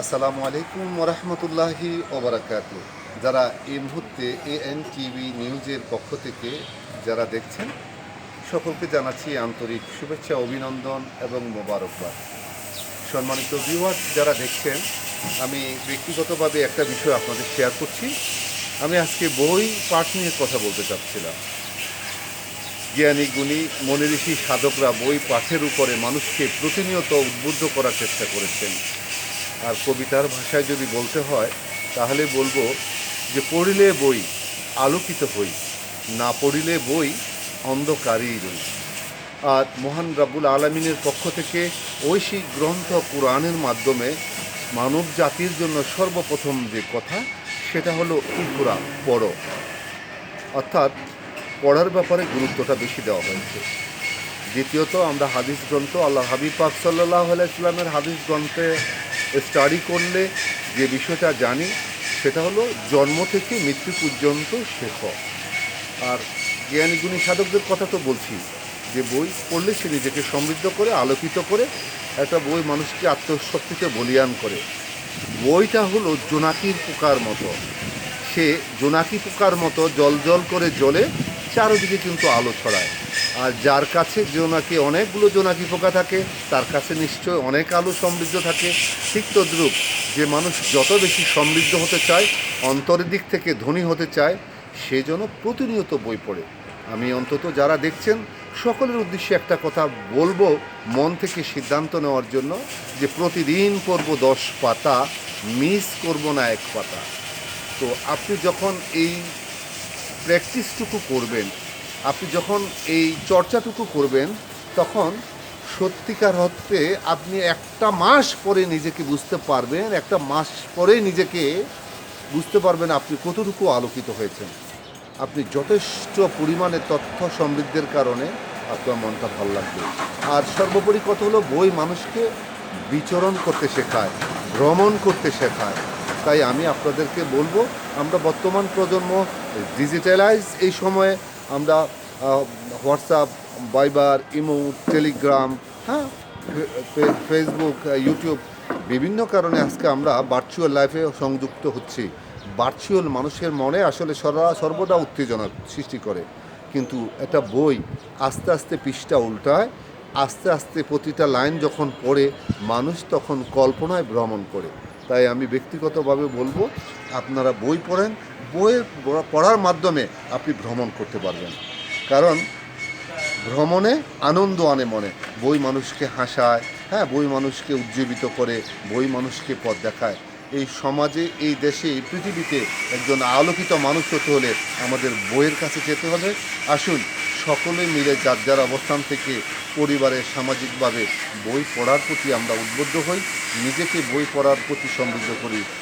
আসসালামু আলাইকুম ওরহমতুল্লাহি ওবরাকাত। যারা এই মুহূর্তে এ এন টিভি নিউজের পক্ষ থেকে যারা দেখছেন, সকলকে জানাচ্ছি আন্তরিক শুভেচ্ছা, অভিনন্দন এবং মোবারকবাদ। সম্মানিত ভিউয়ার্স যারা দেখছেন, আমি ব্যক্তিগতভাবে একটা বিষয় আপনাদের শেয়ার করছি। আমি আজকে বই, পাঠ নিয়ে কথা বলতে চাচ্ছিলাম। জ্ঞানী গুণী মনিঋষি সাধকরা বই পাঠের উপরে মানুষকে প্রতিনিয়ত উদ্বুদ্ধ করার চেষ্টা করেছেন। আর কবিতার ভাষায় যদি বলতে হয়, তাহলে বলব যে পড়িলে বই, আলোকিত হই না পড়িলে বই, অন্ধকারেই রই। আর মহান রাব্বুল আলমিনের পক্ষ থেকে ঐশিক গ্রন্থ পুরাণের মাধ্যমে মানব জাতির জন্য সর্বপ্রথম যে কথা, সেটা হলো ইকুরা পড়ো। অর্থাৎ পড়ার ব্যাপারে গুরুত্বটা বেশি দেওয়া হয়েছে। দ্বিতীয়ত, আমরা হাদিস গ্রন্থ আল্লাহ হাবিব পাক সাল্লাহ ইসলামের হাদিস গ্রন্থে স্টাডি করলে যে বিষয়টা জানি, সেটা হলো জন্ম থেকে মৃত্যু পর্যন্ত শেখ আর জ্ঞানী গুণী সাধকদের কথা তো বলছি, যে বই পড়লে সে নিজেকে সমৃদ্ধ করে, আলোকিত করে, একটা বই মানুষকে আত্মশক্তিতে বলিয়ান করে। বইটা হলো জোনাকির পোকার মতো। সে জোনাকি পোকার মতো জল জল করে জ্বলে, চারদিকে কিন্তু আলো ছড়ায়। আর যার কাছে জোনাকি অনেকগুলো জোনাকি পোকা থাকে, তার কাছে নিশ্চয় অনেক আলো সমৃদ্ধ থাকে। ঠিক তদ্রূপ যে মানুষ যত বেশি সমৃদ্ধ হতে চায়, অন্তরের দিক থেকে ধনী হতে চায়, সে যেন প্রতিনিয়ত বই পড়ে। আমি অন্তত যারা দেখছেন, সকলের উদ্দেশ্যে একটা কথা বলব মন থেকে সিদ্ধান্ত নেওয়ার জন্য যে প্রতিদিন পড়ব দশ পাতা, মিস করব না এক পাতা। তো আপনি যখন এই প্র্যাকটিসটুকু করবেন আপনি যখন এই চর্চাটুকু করবেন, তখন সত্যিকার অর্থে আপনি একটা মাস পরে নিজেকে বুঝতে পারবেন, একটা মাস পরে নিজেকে বুঝতে পারবেন আপনি কতটুকু আলোকিত হয়েছেন। আপনি যথেষ্ট পরিমাণে তথ্য সমৃদ্ধের কারণে আপনার মনটা ভালো লাগবে। আর সর্বোপরি কথা হলো, বই মানুষকে বিচরণ করতে শেখায়, ভ্রমণ করতে শেখায়। তাই আমি আপনাদেরকে বলব, আমরা বর্তমান প্রজন্ম ডিজিটালাইজ এই সময়ে আমরা হোয়াটসঅ্যাপ বাইবার ইমো টেলিগ্রাম হ্যাঁ ফেসবুক ইউটিউব বিভিন্ন কারণে আজকে আমরা ভার্চুয়াল লাইফে সংযুক্ত হচ্ছি। ভার্চুয়াল মানুষের মনে আসলে সর্বা সর্বদা উত্তেজনা সৃষ্টি করে। কিন্তু একটা বই আস্তে আস্তে পৃষ্ঠা উল্টায়, আস্তে আস্তে প্রতিটা লাইন যখন পড়ে, মানুষ তখন কল্পনায় ভ্রমণ করে। তাই আমি ব্যক্তিগতভাবে বলব, আপনারা বই পড়েন। বই পড়ার মাধ্যমে আপনি ভ্রমণ করতে পারবেন। কারণ ভ্রমণে আনন্দ আনে মনে। বই মানুষকে হাসায় হ্যাঁ বই মানুষকে উজ্জীবিত করে, বই মানুষকে পথ দেখায়। এই সমাজে, এই দেশে, এই পৃথিবীতে একজন আলোকিত মানুষ হতে হলে আমাদের বইয়ের কাছে যেতে হবে। আসুন সকলে মিলে যার যার অবস্থান থেকে পরিবারে সামাজিকভাবে বই পড়ার প্রতি আমরা উদ্বুদ্ধ হই, নিজেকে বই পড়ার প্রতি সমৃদ্ধ করি।